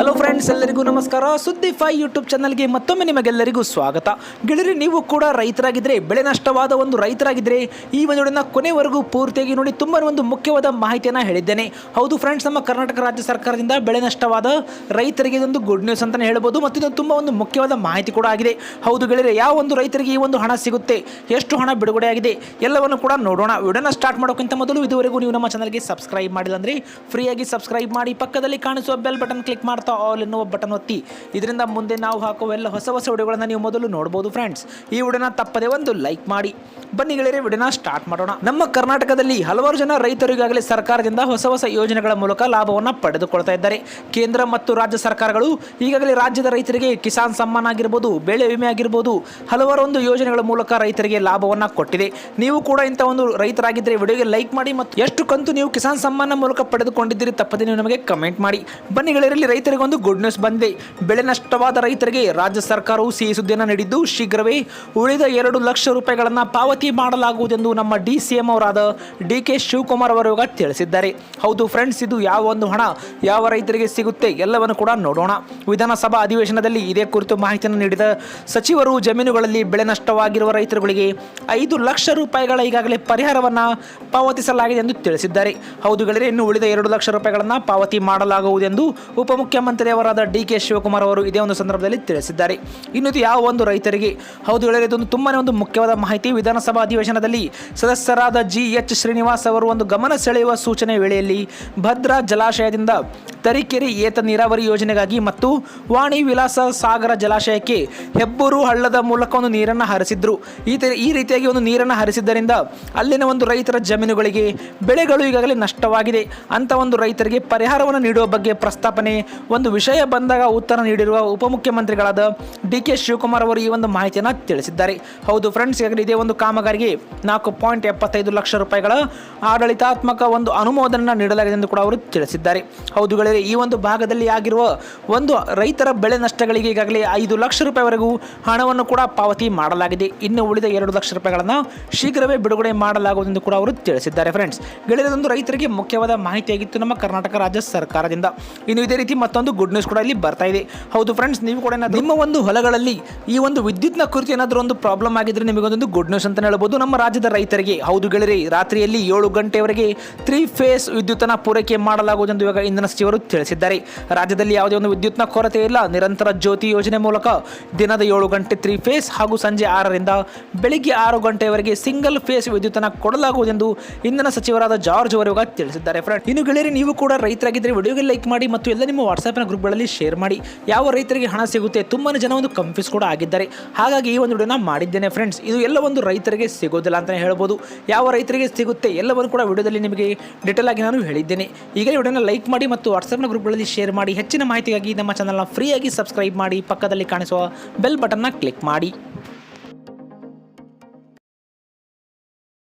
Hello friends ಎಲ್ಲರಿಗೂ ನಮಸ್ಕಾರ. ಸುದ್ದಿ ಫೈ ಯೂಟ್ಯೂಬ್ ಚಾನಲ್ಗೆ ಮತ್ತೊಮ್ಮೆ ನಿಮಗೆಲ್ಲರಿಗೂ ಸ್ವಾಗತ. ಗೆಳೆಯರಿ ನೀವು ಕೂಡ ರೈತರಾಗಿದ್ದರೆ ಬೆಳೆ ನಷ್ಟವಾದ ಒಂದು ರೈತರಾಗಿದ್ದರೆ ಈ ಒಂದು ಕೊನೆವರೆಗೂ ಪೂರ್ತಿಯಾಗಿ ನೋಡಿ, ತುಂಬ ಒಂದು ಮುಖ್ಯವಾದ ಮಾಹಿತಿಯನ್ನು ಹೇಳಿದ್ದೇನೆ. ಹೌದು ಫ್ರೆಂಡ್ಸ್ ನಮ್ಮ ಕರ್ನಾಟಕ ರಾಜ್ಯ ಸರ್ಕಾರದಿಂದ ಬೆಳೆ ನಷ್ಟವಾದ ರೈತರಿಗೆ ಇದೊಂದು ಗುಡ್ ನ್ಯೂಸ್ ಅಂತಲೇ ಹೇಳ್ಬೋದು, ಮತ್ತು ಇದು ತುಂಬ ಒಂದು ಮುಖ್ಯವಾದ ಮಾಹಿತಿ ಕೂಡ ಆಗಿದೆ. ಹೌದು ಗೆಳೆಯರೆ ಯಾವ ಒಂದು ರೈತರಿಗೆ ಈ ಒಂದು ಹಣ ಸಿಗುತ್ತೆ, ಎಷ್ಟು ಹಣ ಬಿಡುಗಡೆ ಆಗಿದೆ, ಎಲ್ಲವನ್ನು ಕೂಡ ನೋಡೋಣ. ವಿಡಿಯೋನ ಸ್ಟಾರ್ಟ್ ಮಾಡೋಕ್ಕಿಂತ ಮೊದಲು ಇದುವರೆಗೂ ನೀವು ನಮ್ಮ ಚಾನಲ್ಗೆ ಸಬ್ಸ್ಕ್ರೈಬ್ ಮಾಡಿಲ್ಲ ಅಂದರೆ ಫ್ರೀಯಾಗಿ ಸಬ್ಸ್ಕ್ರೈಬ್ ಮಾಡಿ, ಪಕ್ಕದಲ್ಲಿ ಕಾಣಿಸುವ ಬೆಲ್ ಬಟನ್ ಕ್ಲಿಕ್ ಮಾಡ್ತಾ ಆಲ್ ಎನ್ನುವ ಬಟನ್ ಒತ್ತಿ. ಇದರಿಂದ ಮುಂದೆ ನಾವು ಹಾಕುವ ಎಲ್ಲ ಹೊಸ ಹೊಸ ವಿಡಿಯೋಗಳನ್ನು ನೀವು ಮೊದಲು ನೋಡಬಹುದು ಫ್ರೆಂಡ್ಸ್ ಈ ವಿಡಿಯೋನ ತಪ್ಪದೆ ಒಂದು ಲೈಕ್ ಮಾಡಿ. ಬನ್ನಿ ಗೆಳೆಯರೆ, ವಿಡಿಯೋನ ಸ್ಟಾರ್ಟ್ ಮಾಡೋಣ. ನಮ್ಮ ಕರ್ನಾಟಕದಲ್ಲಿ ಹಲವಾರು ಜನ ರೈತರಿಗಾಗಲೇ ಸರ್ಕಾರದಿಂದ ಹೊಸ ಹೊಸ ಯೋಜನೆಗಳ ಮೂಲಕ ಲಾಭವನ್ನು ಪಡೆದುಕೊಳ್ತಾ ಇದ್ದಾರೆ. ಕೇಂದ್ರ ಮತ್ತು ರಾಜ್ಯ ಸರ್ಕಾರಗಳು ಈಗಾಗಲೇ ರಾಜ್ಯದ ರೈತರಿಗೆ ಕಿಸಾನ್ ಸಮ್ಮಾನ್ ಆಗಿರ್ಬೋದು, ಬೆಳೆ ವಿಮೆ ಆಗಿರ್ಬೋದು, ಹಲವಾರು ಒಂದು ಯೋಜನೆಗಳ ಮೂಲಕ ರೈತರಿಗೆ ಲಾಭವನ್ನು ಕೊಟ್ಟಿದೆ. ನೀವು ಕೂಡ ಇಂಥ ಒಂದು ರೈತರಾಗಿದ್ದರೆ ವಿಡಿಯೋಗೆ ಲೈಕ್ ಮಾಡಿ ಮತ್ತು ಎಷ್ಟು ಕಂತು ನೀವು ಕಿಸಾನ್ ಸಮ್ಮಾನ ಮೂಲಕ ಪಡೆದುಕೊಂಡಿದ್ದೀರಿ ತಪ್ಪದೆ ನೀವು ನಮಗೆ ಕಮೆಂಟ್ ಮಾಡಿ. ಬನ್ನಿ ಗೆಳೆಯರಲ್ಲಿ ರೈತರಿಗೆ ಒಂದು ಗುಡ್ ನ್ಯೂಸ್ ಬಂದಿದೆ. ಬೆಳೆ ನಷ್ಟವಾದ ರೈತರಿಗೆ ರಾಜ್ಯ ಸರ್ಕಾರವು ಸಿಹಿ ಸುದ್ದಿಯನ್ನು ನೀಡಿದ್ದು, ಶೀಘ್ರವೇ ಉಳಿದ ಎರಡು ಲಕ್ಷ ರೂಪಾಯಿಗಳನ್ನು ಪಾವತಿ ಮಾಡಲಾಗುವುದೆಂದು ನಮ್ಮ ಡಿ ಸಿ ಎಂ ಅವರಾದ ಡಿ ಕೆ ಶಿವಕುಮಾರ್ ಅವರು ತಿಳಿಸಿದ್ದಾರೆ. ಹೌದು ಫ್ರೆಂಡ್ಸ್ ಇದು ಯಾವ ಒಂದು ಹಣ, ಯಾವ ರೈತರಿಗೆ ಸಿಗುತ್ತೆ ಎಲ್ಲವನ್ನು ಕೂಡ ನೋಡೋಣ. ವಿಧಾನಸಭಾ ಅಧಿವೇಶನದಲ್ಲಿ ಇದೇ ಕುರಿತು ಮಾಹಿತಿಯನ್ನು ನೀಡಿದ ಸಚಿವರು, ಜಮೀನುಗಳಲ್ಲಿ ಬೆಳೆ ನಷ್ಟವಾಗಿರುವ ರೈತರುಗಳಿಗೆ ಐದು ಲಕ್ಷ ರೂಪಾಯಿಗಳ ಈಗಾಗಲೇ ಪರಿಹಾರವನ್ನು ಪಾವತಿಸಲಾಗಿದೆ ಎಂದು ತಿಳಿಸಿದ್ದಾರೆ. ಹೌದು ಗೆಳೆಯರೆ, ಇನ್ನು ಉಳಿದ ಎರಡು ಲಕ್ಷ ರೂಪಾಯಿಗಳನ್ನು ಪಾವತಿ ಮಾಡಲಾಗುವುದೆಂದು ಉಪಮುಖ್ಯಮಂತ್ರಿಯವರಾದ ಡಿ ಕೆ ಶಿವಕುಮಾರ್ ಅವರು ಇದೇ ಒಂದು ಸಂದರ್ಭದಲ್ಲಿ ತಿಳಿಸಿದ್ದಾರೆ. ಇನ್ನು ಯಾವ ಒಂದು ರೈತರಿಗೆ? ಹೌದು ಹೇಳಿದರೆ ಇದೊಂದು ತುಂಬಾನೇ ಒಂದು ಮುಖ್ಯವಾದ ಮಾಹಿತಿ. ವಿಧಾನಸಭಾ ಅಧಿವೇಶನದಲ್ಲಿ ಸದಸ್ಯರಾದ ಜಿ ಎಚ್ ಶ್ರೀನಿವಾಸ್ ಅವರು ಒಂದು ಗಮನ ಸೆಳೆಯುವ ಸೂಚನೆ ವೇಳೆಯಲ್ಲಿ ಭದ್ರಾ ಜಲಾಶಯದಿಂದ ತರೀಕೆರೆ ಏತ ನೀರಾವರಿ ಯೋಜನೆಗಾಗಿ ಮತ್ತು ವಾಣಿ ವಿಲಾಸ ಸಾಗರ ಜಲಾಶಯಕ್ಕೆ ಹೆಬ್ಬೂರು ಹಳ್ಳದ ಮೂಲಕ ಒಂದು ನೀರನ್ನು ಹರಿಸಿದ್ರು. ಈ ಈ ರೀತಿಯಾಗಿ ಒಂದು ನೀರನ್ನು ಹರಿಸಿದ್ದರಿಂದ ಅಲ್ಲಿನ ಒಂದು ರೈತರ ಜಮೀನುಗಳಿಗೆ ಬೆಳೆಗಳು ಈಗಾಗಲೇ ನಷ್ಟವಾಗಿದೆ. ಅಂತ ಒಂದು ರೈತರಿಗೆ ಪರಿಹಾರವನ್ನು ನೀಡುವ ಬಗ್ಗೆ ಪ್ರಸ್ತಾಪನೆ ಒಂದು ವಿಷಯ ಬಂದಾಗ ಉತ್ತರ ನೀಡಿರುವ ಉಪಮುಖ್ಯಮಂತ್ರಿಗಳಾದ ಡಿ ಕೆ ಶಿವಕುಮಾರ್ ಅವರು ಈ ಒಂದು ಮಾಹಿತಿಯನ್ನು ತಿಳಿಸಿದ್ದಾರೆ. ಹೌದು ಫ್ರೆಂಡ್ಸ್ ಈಗಾಗಲೇ ಇದೇ ಒಂದು ಕಾಮಗಾರಿಗೆ ನಾಲ್ಕು ಪಾಯಿಂಟ್ ಎಪ್ಪತ್ತೈದು ಲಕ್ಷ ರೂಪಾಯಿಗಳ ಆಡಳಿತಾತ್ಮಕ ಒಂದು ಅನುಮೋದನೆ ನೀಡಲಾಗಿದೆ ಎಂದು ಕೂಡ ಅವರು ತಿಳಿಸಿದ್ದಾರೆ. ಹೌದು ಗೆಳೆಯರೆ ಈ ಒಂದು ಭಾಗದಲ್ಲಿ ಆಗಿರುವ ಒಂದು ರೈತರ ಬೆಳೆ ನಷ್ಟಗಳಿಗೆ ಈಗಾಗಲೇ ಐದು ಲಕ್ಷ ರೂಪಾಯಿವರೆಗೂ ಹಣವನ್ನು ಕೂಡ ಪಾವತಿ ಮಾಡಲಾಗಿದೆ. ಇನ್ನು ಉಳಿದ ಎರಡು ಲಕ್ಷ ರೂಪಾಯಿಗಳನ್ನು ಶೀಘ್ರವೇ ಬಿಡುಗಡೆ ಮಾಡಲಾಗುವುದೆಂದು ಕೂಡ ಅವರು ತಿಳಿಸಿದ್ದಾರೆ ಫ್ರೆಂಡ್ಸ್ ಗೆಳೆಯರದೊಂದು ರೈತರಿಗೆ ಮುಖ್ಯವಾದ ಮಾಹಿತಿಯಾಗಿತ್ತು ನಮ್ಮ ಕರ್ನಾಟಕ ರಾಜ್ಯ ಸರ್ಕಾರದಿಂದ. ಇನ್ನು ಇದೇ ರೀತಿ ಮತ್ತೊಂದು ಗುಡ್ ನ್ಯೂಸ್ ಕೂಡ ಇಲ್ಲಿ ಬರ್ತಾ ಇದೆ. ಹೌದು ಫ್ರೆಂಡ್ಸ್ ನೀವು ಕೂಡ ನಿಮ್ಮ ಒಂದು ಹೊಲಗಳಲ್ಲಿ ಈ ಒಂದು ವಿದ್ಯುತ್ನ ಕುರಿತು ಏನಾದರೂ ಒಂದು ಪ್ರಾಬ್ಲಮ್ ಆಗಿದ್ರೆ ನಿಮಗೊಂದು ಗುಡ್ ನ್ಯೂಸ್ ಅಂತ ಹೇಳ್ಬೋದು. ನಮ್ಮ ರಾಜ್ಯದ ರೈತರಿಗೆ, ಹೌದು ಗೆಳೆಯರಿ, ರಾತ್ರಿಯಲ್ಲಿ ಏಳು ಗಂಟೆವರೆಗೆ ತ್ರೀ ಫೇಸ್ ವಿದ್ಯುತ್ತನ್ನು ಪೂರೈಕೆ ಮಾಡಲಾಗುವುದೆಂದು ಇವಾಗ ಇಂಧನ ಸಚಿವರು ತಿಳಿಸಿದ್ದಾರೆ. ರಾಜ್ಯದಲ್ಲಿ ಯಾವುದೇ ಒಂದು ವಿದ್ಯುತ್ನ ಕೊರತೆ ಇಲ್ಲ. ನಿರಂತರ ಜ್ಯೋತಿ ಯೋಜನೆ ಮೂಲಕ ದಿನದ ಏಳು ಗಂಟೆ ತ್ರೀ ಫೇಸ್ ಹಾಗೂ ಸಂಜೆ ಆರರಿಂದ ಬೆಳಿಗ್ಗೆ ಆರು ಗಂಟೆವರೆಗೆ ಸಿಂಗಲ್ ಫೇಸ್ ವಿದ್ಯುತ್ತನ್ನು ಕೊಡಲಾಗುವುದೆಂದು ಇಂಧನ ಸಚಿವರಾದ ಜಾರ್ಜ್ ಅವರು ಇವಾಗ ತಿಳಿಸಿದ್ದಾರೆ. ಫ್ರೆಂಡ್, ಇನ್ನು ಗೆಳೆಯರಿ, ನೀವು ಕೂಡ ರೈತರಾಗಿದ್ದರೆ ವಿಡಿಯೋಗೆ ಲೈಕ್ ಮಾಡಿ ಮತ್ತು ಎಲ್ಲ ನಿಮ್ಮ ವಾಟ್ಸ್ಆಪ್ನ ಗ್ರೂಪ್ಗಳಲ್ಲಿ ಶೇರ್ ಮಾಡಿ. ಯಾವ ರೈತರಿಗೆ ಹಣ ಸಿಗುತ್ತೆ ತುಂಬಾ ಜನ ಒಂದು ಕನ್ಫ್ಯೂಸ್ ಕೂಡ ಆಗಿದ್ದಾರೆ. ಹಾಗಾಗಿ ಈ ಒಂದು ವಿಡಿಯೋನ ಮಾಡಿದ್ದೇನೆ ಫ್ರೆಂಡ್ಸ್. ಇದು ಎಲ್ಲ ಒಂದು ರೈತರಿಗೆ ಸಿಗೋದಿಲ್ಲ ಅಂತಲೇ ಹೇಳ್ಬೋದು. ಯಾವ ರೈತರಿಗೆ ಸಿಗುತ್ತೆ ಎಲ್ಲವನ್ನು ಕೂಡ ವಿಡಿಯೋದಲ್ಲಿ ನಿಮಗೆ ಡಿಟೇಲ್ ಆಗಿ ನಾನು ಹೇಳಿದ್ದೇನೆ. ಈಗ ವಿಡಿಯೋನ ಲೈಕ್ ಮಾಡಿ ಮತ್ತು ವಾಟ್ಸ್ಆಪ್ನ ಗ್ರೂಪ್ಗಳಲ್ಲಿ ಶೇರ್ ಮಾಡಿ ಹೆಚ್ಚಿನ ಮಾಹಿತಿಗಾಗಿ ನಮ್ಮ ಚಾನಲ್ನ ಫ್ರೀಯಾಗಿ ಸಬ್ಸ್ಕ್ರೈಬ್ ಮಾಡಿ ಪಕ್ಕದಲ್ಲಿ ಕಾಣಿಸುವ ಬೆಲ್ ಬಟನ್ನ ಕ್ಲಿಕ್ ಮಾಡಿ.